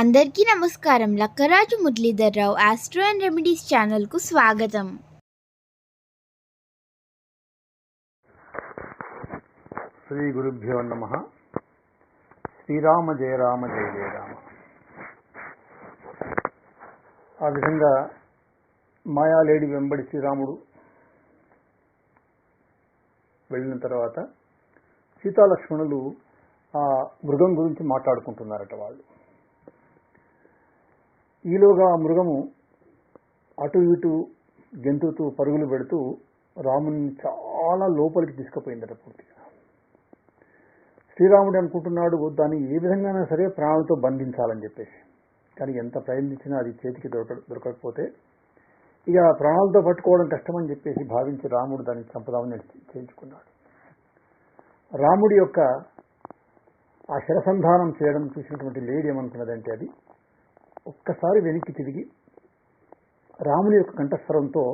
అందరికీ నమస్కారం. Lakkaraju Muralidhar Rao astro and remedies ఛానల్కు స్వాగతం. శ్రీ గురుభ్యో నమ. శ్రీరామ జయ రామ జయ జయ రామ. ఆ విధంగా మాయాలేడి వెంబడి శ్రీరాముడు వెళ్ళిన తర్వాత సీతాలక్ష్మణులు ఆ మృగం గురించి మాట్లాడుకుంటున్నారట వాళ్ళు. ఈలోగా ఆ మృగము అటు ఇటు గెంతుతూ పరుగులు పెడుతూ రాముని చాలా లోపలికి తీసుకుపోయిందట పూర్తిగా. శ్రీరాముడు అనుకుంటున్నాడు దాన్ని ఏ విధంగానైనా సరే ప్రాణాలతో బంధించాలని చెప్పేసి. కానీ ఎంత ప్రయత్నించినా అది చేతికి దొరక దొరకకపోతే ఇక ప్రాణాలతో పట్టుకోవడం కష్టమని చెప్పేసి భావించి రాముడు దాన్ని చంపదామని చేయించుకున్నాడు. రాముడి యొక్క ఆ శరసంధానం చేయడం చూసినటువంటి లేడీ ఏమనుకున్నదంటే అది ఒక్కసారి వెనక్కి తిరిగి రాముని యొక్క కంఠస్వరంతో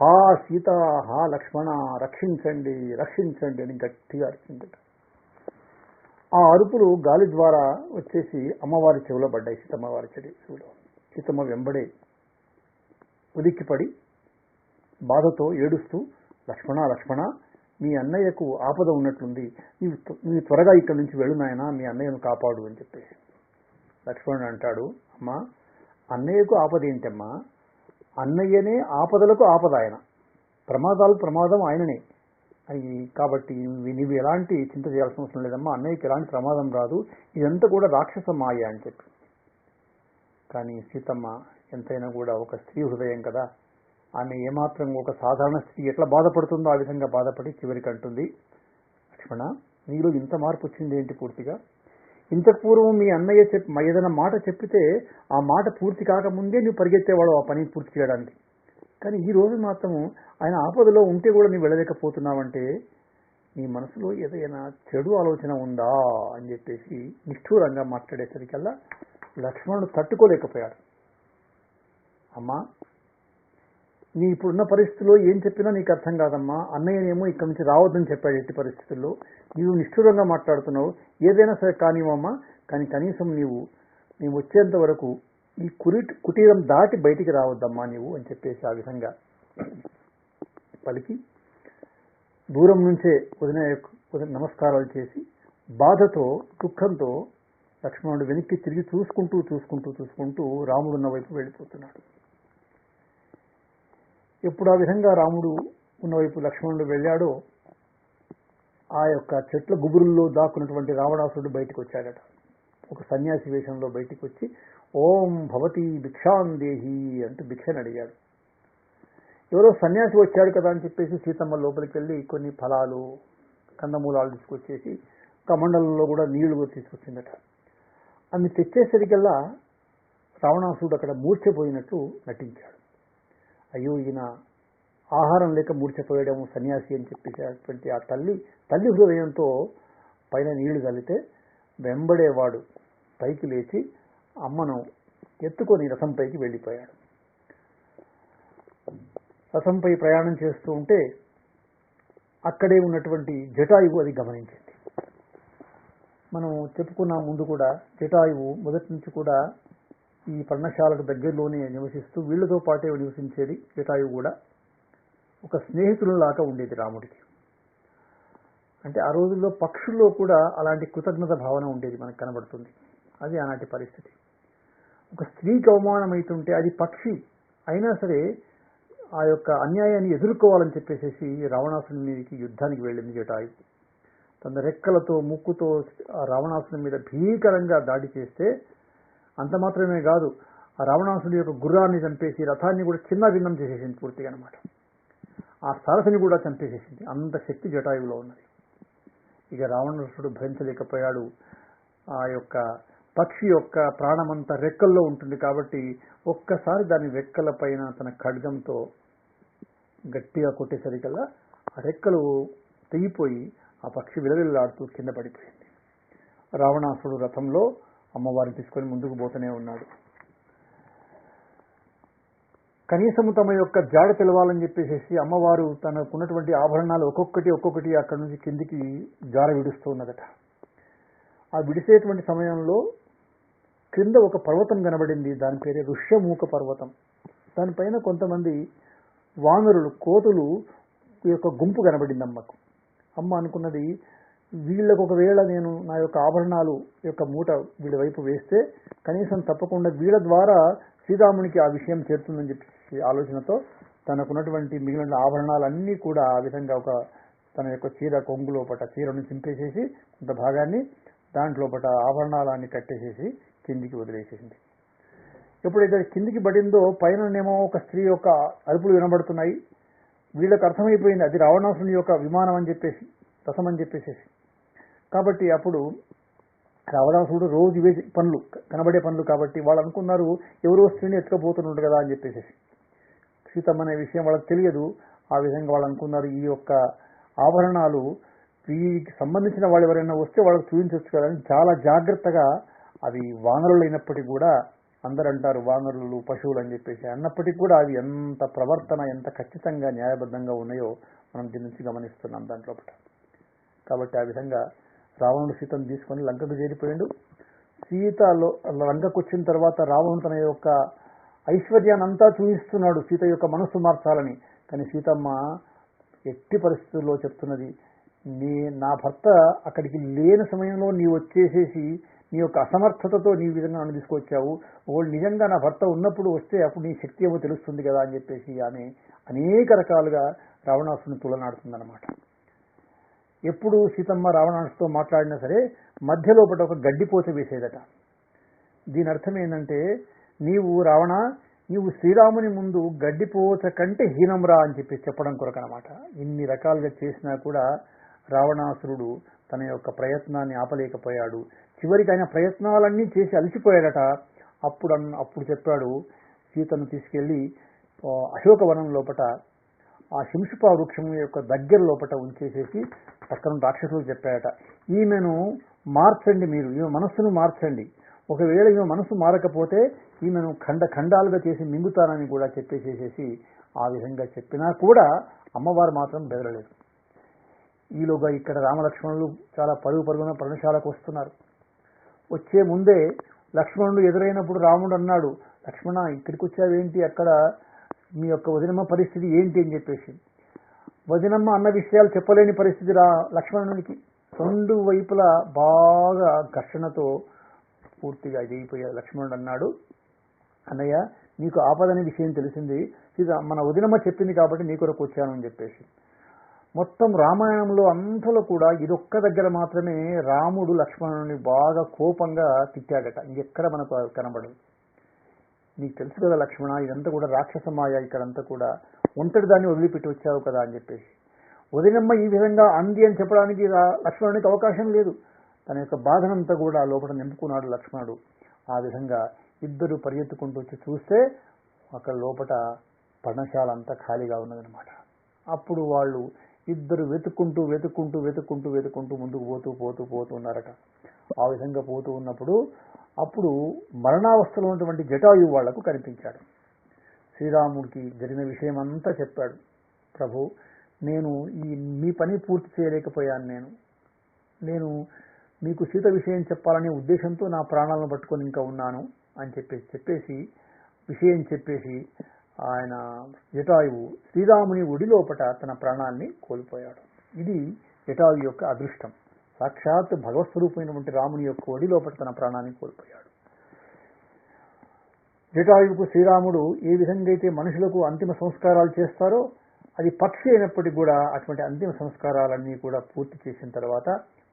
హా సీత హా లక్ష్మణ రక్షించండి రక్షించండి అని గట్టిగా అరిచిందట. ఆ అరుపులు గాలి ద్వారా వచ్చేసి అమ్మవారి చెవిలో పడ్డాయి సీతమ్మవారి చెడి చెవిలో. సీతమ్మ వెంబడే ఉలిక్కిపడి బాధతో ఏడుస్తూ లక్ష్మణ లక్ష్మణ మీ అన్నయ్యకు ఆపద ఉన్నట్లుంది. నీవు త్వరగా ఇక్కడి నుంచి వెళ్ళు నాయన మీ అన్నయ్యను కాపాడు అని చెప్పేసి. లక్ష్మణుడు అంటాడు అమ్మా అన్నయ్యకు ఆపద ఏంటమ్మా? అన్నయ్యనే ఆపదలకు ఆపద ఆయన. ప్రమాదాలు ప్రమాదం ఆయననే. అవి కాబట్టి నీవు ఎలాంటి చింత చేయాల్సిన అవసరం లేదమ్మా. అన్నయ్యకి ఎలాంటి ప్రమాదం రాదు. ఇదంతా కూడా రాక్షస మాయ అని చెప్పి. కానీ సీతమ్మ ఎంతైనా కూడా ఒక స్త్రీ హృదయం కదా. ఆమె ఏమాత్రం ఒక సాధారణ స్త్రీ ఎట్లా బాధపడుతుందో ఆ విధంగా బాధపడి చివరికి అంటుంది లక్ష్మణ నీలో ఇంత మార్పు వచ్చింది ఏంటి పూర్తిగా? ఇంతకు పూర్వం మీ అన్నయ్య చెప్పి ఏదైనా మాట చెప్పితే ఆ మాట పూర్తి కాకముందే నువ్వు పరిగెత్తేవాడు ఆ పని పూర్తి చేయడానికి. కానీ ఈ రోజు మాత్రము ఆయన ఆపదలో ఉంటే కూడా నువ్వు వెళ్ళలేకపోతున్నావంటే నీ మనసులో ఏదైనా చెడు ఆలోచన ఉందా అని చెప్పేసి నిష్ఠూరంగా మాట్లాడేసరికల్లా లక్ష్మణుడు తట్టుకోలేకపోయాడు. అమ్మా నీ ఇప్పుడున్న పరిస్థితుల్లో ఏం చెప్పినా నీకు అర్థం కాదమ్మా. అన్నయ్యనేమో ఇక్కడి నుంచి రావద్దని చెప్పాడు ఎట్టి పరిస్థితుల్లో. నీవు నిష్ఠూరంగా మాట్లాడుతున్నావు. ఏదైనా సరే కానివమ్మా కానీ కనీసం నీవు నీవు వచ్చేంత వరకు ఈ కురి కుటీరం దాటి బయటికి రావద్దమ్మా నీవు అని చెప్పేసి ఆ విధంగా పలికి దూరం నుంచే వదిన నమస్కారాలు చేసి బాధతో దుఃఖంతో లక్ష్మణుడు వెనక్కి తిరిగి చూసుకుంటూ చూసుకుంటూ చూసుకుంటూ రాముడున్న వైపు వెళ్ళిపోతున్నాడు. ఎప్పుడు ఆ విధంగా రాముడు ఉన్నవైపు లక్ష్మణుడు వెళ్ళాడో ఆ యొక్క చెట్ల గుబురుల్లో దాక్కున్నటువంటి రావణాసురుడు బయటకు వచ్చాడట ఒక సన్యాసి వేషంలో బయటికి వచ్చి ఓం భవతి భిక్షాందేహి అంటూ భిక్షను అడిగాడు. ఎవరో సన్యాసి వచ్చాడు కదా అని చెప్పేసి సీతమ్మ లోపలికి వెళ్ళి కొన్ని ఫలాలు కందమూలాలు తీసుకొచ్చేసి కమండలంలో కూడా నీళ్ళు తీసుకొచ్చిందట. అన్ని తెచ్చేసరికల్లా రావణాసుడు అక్కడ మూర్చపోయినట్టు నటించాడు. అయ్యో ఈయన ఆహారం లేక మూర్ఛపోయడం సన్యాసి అని చెప్పేసినటువంటి ఆ తల్లి తల్లి హృదయంతో పైన నీళ్ళు కలితే వెంబడేవాడు. పైకి లేచి అమ్మను ఎత్తుకొని రథంపైకి వెళ్ళిపోయాడు. రథంపై ప్రయాణం చేస్తూ ఉంటే అక్కడే ఉన్నటువంటి జటాయువు అది గమనించింది. మనం చెప్పుకున్న ముందు కూడా జటాయువు మొదటి నుంచి కూడా ఈ పర్ణశాలకు దగ్గరలోనే నివసిస్తూ వీళ్ళతో పాటే నివసించేది జటాయువు కూడా. ఒక స్నేహితులలాగా ఉండేది రాముడికి. అంటే ఆ రోజుల్లో పక్షుల్లో కూడా అలాంటి కృతజ్ఞత భావన ఉండేది మనకు కనబడుతుంది. అది ఆనాటి పరిస్థితి. ఒక స్త్రీకి అవమానం అవుతుంటే అది పక్షి అయినా సరే ఆ యొక్క అన్యాయాన్ని ఎదుర్కోవాలని చెప్పేసి రావణాసుని మీదకి యుద్ధానికి వెళ్ళింది జటాయు. తన రెక్కలతో ముక్కుతో ఆ రావణాసుని మీద భీకరంగా దాడి చేస్తే అంత మాత్రమే కాదు ఆ రావణాసుని యొక్క గుర్రాన్ని చంపేసి రథాన్ని కూడా చిన్న భిన్నం చేసేసింది పూర్తిగా అనమాట ఆ సరస్సుని కూడా చంపేసేసింది అంత శక్తి జటాయువులో ఉన్నది. ఇక రావణాసుడు భరించలేకపోయాడు. ఆ యొక్క పక్షి యొక్క ప్రాణమంతా రెక్కల్లో ఉంటుంది కాబట్టి ఒక్కసారి దాని రెక్కల పైన తన ఖడ్గంతో గట్టిగా కొట్టేసరికల్లా ఆ రెక్కలు తెగిపోయి ఆ పక్షి విలవిల్లాడుతూ కింద పడిపోయింది. రావణాసుడు రథంలో అమ్మవారిని తీసుకొని ముందుకు పోతూనే ఉన్నాడు. కనీసము తమ యొక్క జాడ తెలవాలని చెప్పేసి అమ్మవారు తనకున్నటువంటి ఆభరణాలు ఒక్కొక్కటి ఒక్కొక్కటి అక్కడి నుంచి కిందికి జార విడుస్తూ ఉన్నదట. ఆ విడిసేటువంటి సమయంలో క్రింద ఒక పర్వతం కనబడింది. దాని పేరే ఋష్యమూక పర్వతం. దానిపైన కొంతమంది వానరులు కోతులు యొక్క గుంపు కనబడింది అమ్మకు. అమ్మ అనుకున్నది వీళ్ళకు ఒకవేళ నేను నా యొక్క ఆభరణాలు యొక్క మూట వీళ్ళ వైపు వేస్తే కనీసం తప్పకుండా వీళ్ళ ద్వారా శ్రీరామునికి ఆ విషయం చేరుతుందని చెప్పి ఆలోచనతో తనకున్నటువంటి మిగిలిన ఆభరణాలన్నీ కూడా ఆ విధంగా ఒక తన యొక్క చీర కొంగు లోపట చీరను చింపేసేసి కొంత భాగాన్ని దాంట్లోపట ఆభరణాలన్నీ కట్టేసేసి కిందికి వదిలేసేసింది. ఎప్పుడైతే కిందికి పడిందో పైననేమో ఒక స్త్రీ యొక్క అరుపులు వినబడుతున్నాయి. వీళ్ళకి అర్థమైపోయింది అది రావణాసుని యొక్క విమానం అని చెప్పేసి రసం అని చెప్పేసేసి. కాబట్టి అప్పుడు రావణాసుడు రోజు ఇవే పనులు కనబడే పనులు కాబట్టి వాళ్ళు అనుకున్నారు ఎవరో స్త్రీని ఎత్తుకపోతున్నాడు కదా అని చెప్పేసి సీతమ్మ అనే విషయం వాళ్ళకి తెలియదు. ఆ విధంగా వాళ్ళు అనుకున్నారు. ఈ యొక్క ఆభరణాలు వీరికి సంబంధించిన వాళ్ళు ఎవరైనా వస్తే వాళ్ళకి చూపించవచ్చు కదా అని చాలా జాగ్రత్తగా అవి వానరులు అయినప్పటికీ కూడా అందరు అంటారు వానరులు పశువులు అని చెప్పేసి. అన్నప్పటికీ కూడా అవి ఎంత ప్రవర్తన ఎంత ఖచ్చితంగా న్యాయబద్ధంగా ఉన్నాయో మనం దీని నుంచి గమనిస్తున్నాం దాంట్లో కాబట్టి ఆ విధంగా రావణుడు సీతను తీసుకొని లంకకు చేరిపోయాడు. సీతలో లంకకు వచ్చిన తర్వాత రావణుడు తన యొక్క ఐశ్వర్యానంతా చూపిస్తున్నాడు సీత యొక్క మనస్సు మార్చాలని. కానీ సీతమ్మ ఎట్టి పరిస్థితుల్లో చెప్తున్నది నీ నా భర్త అక్కడికి లేని సమయంలో నీ వచ్చేసేసి నీ యొక్క అసమర్థతతో నీ విధంగా నన్ను తీసుకొచ్చావు వాళ్ళు నిజంగా నా భర్త ఉన్నప్పుడు వస్తే అప్పుడు నీ శక్తి ఏమో తెలుస్తుంది కదా అని చెప్పేసి ఆమె అనేక రకాలుగా రావణాసుని తులనాడుతుందన్నమాట ఎప్పుడు సీతమ్మ రావణాసుతో మాట్లాడినా సరే మధ్యలోపట ఒక గడ్డిపోత వేసేదట. దీని అర్థం ఏంటంటే నీవు రావణ నీవు శ్రీరాముని ముందు గడ్డిపోవచ్చ కంటే హీనంరా అని చెప్పి చెప్పడం కొరకు అనమాట ఇన్ని రకాలుగా చేసినా కూడా రావణాసురుడు తన యొక్క ప్రయత్నాన్ని ఆపలేకపోయాడు. చివరికి ఆయన ప్రయత్నాలన్నీ చేసి అలసిపోయాడట. అప్పుడు అన్న- అప్పుడు చెప్పాడు సీతను తీసుకెళ్ళి అశోకవనం లోపట ఆ శింషుపా వృక్షం యొక్క దగ్గర లోపట ఉంచేసేసి పక్కన రాక్షసులు చెప్పాడట ఈమెను మార్చండి మీరు ఈమె మనస్సును మార్చండి. ఒకవేళ ఈమె మనసు మారకపోతే ఈమెను ఖండ ఖండాలుగా చేసి మింగుతానని కూడా చెప్పేసేసేసి ఆ విధంగా చెప్పినా కూడా అమ్మవారు మాత్రం బెదరలేదు. ఈలోగా ఇక్కడ రామలక్ష్మణులు చాలా పరుగు పరుగున పర్ణశాలకు వస్తున్నారు. వచ్చే ముందే లక్ష్మణుడు ఎదురైనప్పుడు రాముడు అన్నాడు లక్ష్మణ ఇక్కడికి వచ్చావేంటి అక్కడ మీ యొక్క వదినమ్మ పరిస్థితి ఏంటి? అని చెప్పేసి. వదినమ్మ అన్న విషయాలు చెప్పలేని పరిస్థితి రా లక్ష్మణునికి. రెండు వైపులా బాగా ఘర్షణతో పూర్తిగా ఇదైపోయాడు లక్ష్మణుడు అన్నాడు అన్నయ్య నీకు ఆపదనే విషయం తెలిసింది. ఇది మన వదినమ్మ చెప్పింది కాబట్టి నీ కొరకు వచ్చాను అని చెప్పేసి. మొత్తం రామాయణంలో అంతలో కూడా ఇదొక్క దగ్గర మాత్రమే రాముడు లక్ష్మణుని బాగా కోపంగా తిట్టాడట. ఇంకెక్కడ మనకు కనబడదు. నీకు తెలుసు కదా లక్ష్మణ ఇదంతా కూడా రాక్షస మాయ ఇక్కడంతా కూడా. ఒంటరి దాన్ని వదిలిపెట్టి వచ్చావు కదా అని చెప్పేసి. వదినమ్మ ఈ విధంగా అంది అని చెప్పడానికి లక్ష్మణునికి అవకాశం లేదు. తన యొక్క బాధనంతా కూడా లోపల నింపుకున్నాడు లక్ష్మణుడు. ఆ విధంగా ఇద్దరు పరిగెత్తుకుంటూ వచ్చి చూస్తే అక్కడ లోపల పర్ణశాల అంతా ఖాళీగా ఉన్నదనమాట అప్పుడు వాళ్ళు ఇద్దరు వెతుక్కుంటూ వెతుక్కుంటూ వెతుక్కుంటూ వెతుక్కుంటూ ముందుకు పోతూ పోతూ పోతూ ఉన్నారట. ఆ విధంగా పోతూ ఉన్నప్పుడు అప్పుడు మరణావస్థలో ఉన్నటువంటి జటాయు వాళ్ళకు కనిపించాడు. శ్రీరాముడికి జరిగిన విషయం అంతా చెప్పాడు. ప్రభు నేను ఈ మీ పని పూర్తి చేయలేకపోయాను నేను. నేను మీకు సీత విషయం చెప్పాలనే ఉద్దేశంతో నా ప్రాణాలను పట్టుకొని ఇంకా ఉన్నాను అని చెప్పేసి చెప్పేసి విషయం చెప్పేసి ఆయన జటాయువు శ్రీరాముని ఒడిలోపట తన ప్రాణాన్ని కోల్పోయాడు. ఇది జటాయు యొక్క అదృష్టం. సాక్షాత్ భగవత్స్వరూపమైనటువంటి రాముని యొక్క ఒడిలోపట తన ప్రాణాన్ని కోల్పోయాడు. జటాయువుకు శ్రీరాముడు ఏ విధంగా అయితే మనుషులకు అంతిమ సంస్కారాలు చేస్తారో అది పక్షి అయినప్పటికీ కూడా అటువంటి అంతిమ సంస్కారాలన్నీ కూడా పూర్తి చేసిన తర్వాత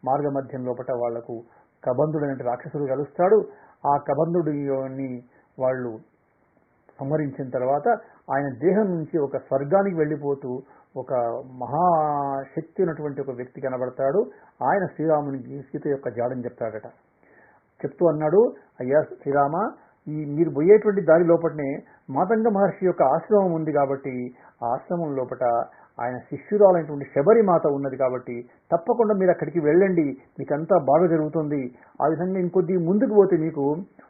మార్గమధ్యం లోపల లోపట కబంధుడు కబంధుడైన రాక్షసుడు కలుస్తాడు. ఆ కబంధుడిని వాళ్ళు సంహరించిన తర్వాత ఆయన దేహం నుంచి ఒక స్వర్గానికి వెళ్ళిపోతూ ఒక మహాశక్తి ఉన్నటువంటి ఒక వ్యక్తి కనబడతాడు. ఆయన శ్రీరామునికి సీత యొక్క జాడని చెప్తాడట. చెప్తూ అన్నాడు అయ్యా శ్రీరామ ఈ మీరు పోయేటువంటి దారి లోపటనే మాతంగ మహర్షి యొక్క ఆశ్రమం ఉంది కాబట్టి ఆ ఆశ్రమం లోపట ఆయన శిష్యురాలైనటువంటి శబరిమాత ఉన్నది కాబట్టి తప్పకుండా మీరు అక్కడికి వెళ్ళండి మీకంతా బాగా జరుగుతుంది. ఆ విధంగా ఇంకొద్ది ముందుకు పోతే మీకు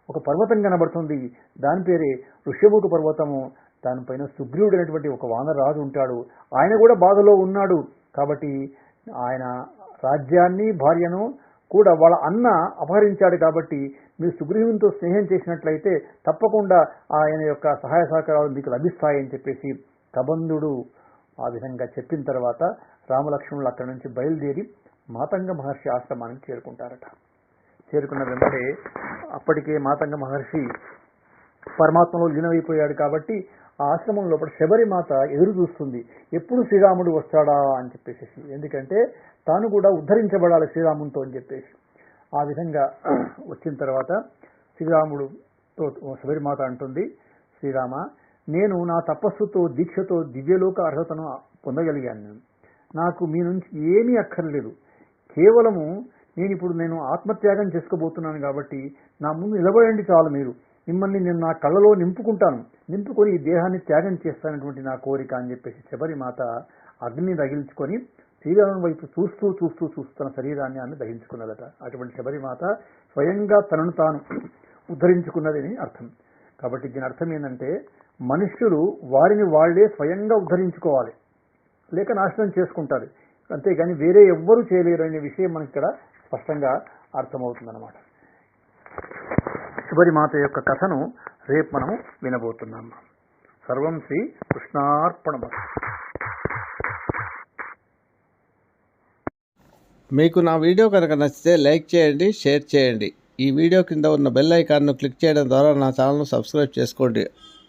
ఒక పర్వతం కనబడుతుంది. దాని పేరే ఋష్యముఖ పర్వతము. దానిపైన సుగ్రీవుడు అనేటువంటి ఒక వానరాజు ఉంటాడు. ఆయన కూడా బాధలో ఉన్నాడు. కాబట్టి ఆయన రాజ్యాన్ని భార్యను కూడా వాళ్ళ అన్న అపహరించాడు కాబట్టి మీరు సుగ్రీవునితో స్నేహం చేసినట్లయితే తప్పకుండా ఆయన యొక్క సహాయ సహకారాలు మీకు లభిస్తాయని చెప్పేసి కబంధుడు ఆ విధంగా చెప్పిన తర్వాత రామలక్ష్మణులు అక్కడి నుంచి బయలుదేరి మాతంగ మహర్షి ఆశ్రమానికి చేరుకుంటారట. చేరుకున్న వెంబడే అప్పటికే మాతంగ మహర్షి పరమాత్మలో లీనమైపోయాడు కాబట్టి ఆ ఆశ్రమం లోపల శబరిమాత ఎదురు చూస్తుంది. ఎప్పుడు శ్రీరాముడు వస్తాడా అని చెప్పేసి. ఎందుకంటే తాను కూడా ఉద్ధరించబడాలి శ్రీరామునితో అని చెప్పేసి. ఆ విధంగా వచ్చిన తర్వాత శ్రీరాముడుతో శబరిమాత అంటుంది శ్రీరామ నేను నా తపస్సుతో దీక్షతో దివ్యలోక అర్హతను పొందగలిగాను. నేను నాకు మీ నుంచి ఏమీ అక్కర్లేదు. కేవలము నేను ఇప్పుడు నేను ఆత్మత్యాగం చేసుకోబోతున్నాను కాబట్టి నా ముందు నిలబడండి చాలు మీరు. మిమ్మల్ని నేను నా కళ్ళలో నింపుకుంటాను. నింపుకొని ఈ దేహాన్ని త్యాగం చేస్తానటువంటి నా కోరిక అని చెప్పేసి శబరిమాత అగ్ని దగిలించుకొని శ్రీరామం వైపు చూస్తూ చూస్తూ చూస్తున్న శరీరాన్ని ఆమె దహించుకున్నదట. అటువంటి శబరిమాత స్వయంగా తనను తాను ఉద్ధరించుకున్నదని అర్థం. కాబట్టి దీని అర్థం ఏంటంటే మనుష్యులు వారిని వాళ్ళే స్వయంగా ఉద్ధరించుకోవాలి. లేక నాశనం చేసుకుంటారు. అంతేగాని వేరే ఎవ్వరూ చేయలేరు అనే విషయం మనకి ఇక్కడ స్పష్టంగా అర్థమవుతుందన్నమాట. శుభరిమాత యొక్క కథను రేపు మనము వినబోతున్నాం. సర్వం శ్రీ కృష్ణార్పణ మీకు నా వీడియో కనుక నచ్చితే లైక్ చేయండి షేర్ చేయండి. ఈ వీడియో కింద ఉన్న బెల్ ఐకాన్ను క్లిక్ చేయడం ద్వారా నా ఛానల్ను సబ్స్క్రైబ్ చేసుకోండి.